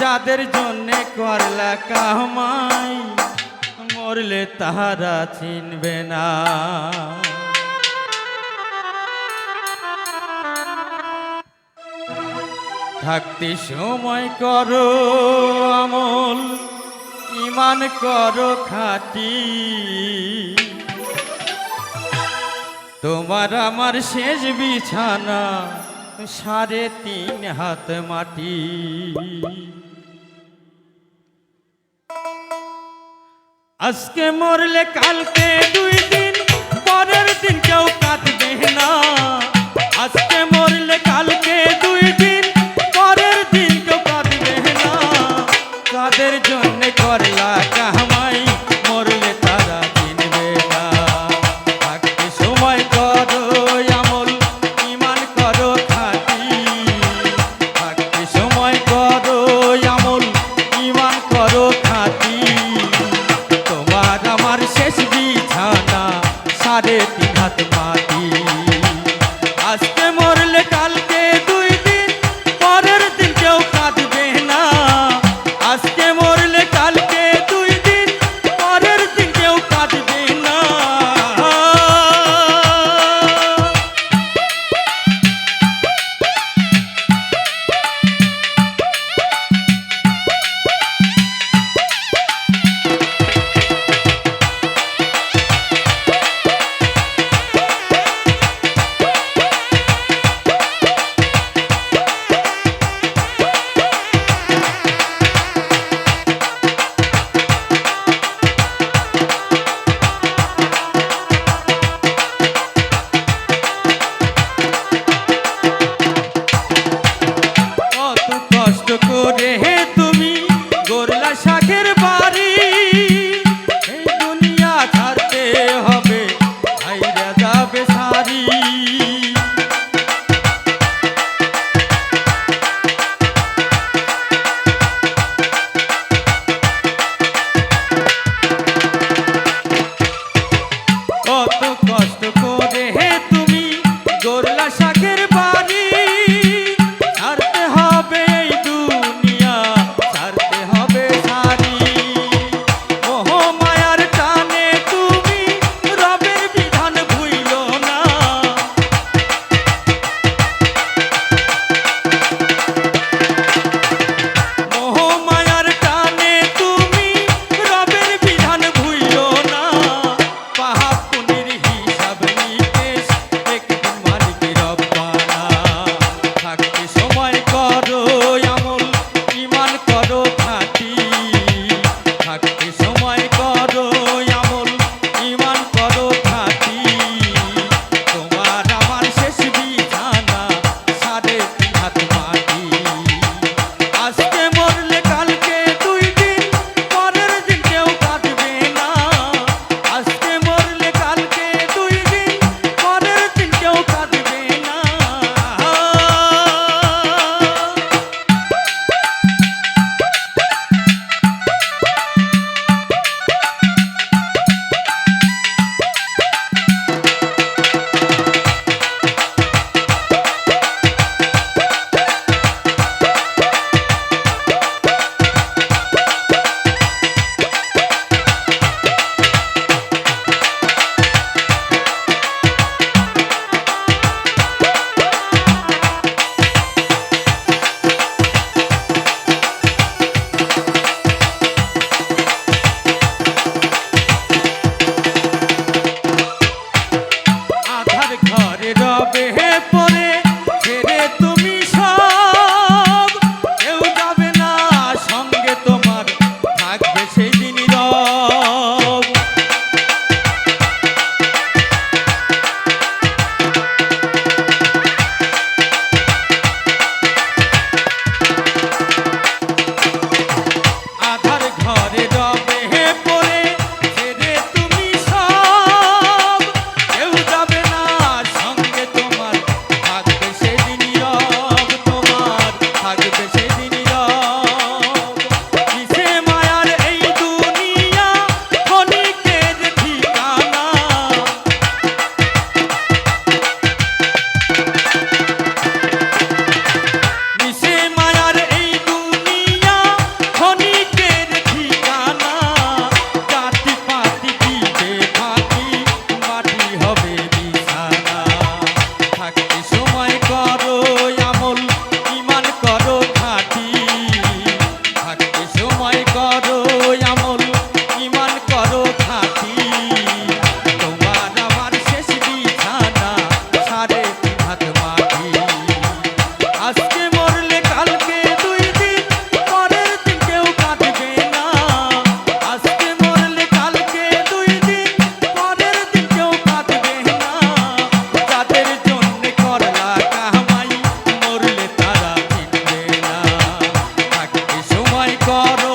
যাদের জন্যে করলা কামাই, মরলে তাহারা চিনবে না। থাকতে সময় করো আমল ইমান করো খাটি। তোমার আমার শেষ বিছানা সাড়ে তিন হাত মাটি। আজকে মরলে কালকে দুই দিন, পরের দিন কেউ কাঁদবে না। আজকে হাত মাটি নয় করো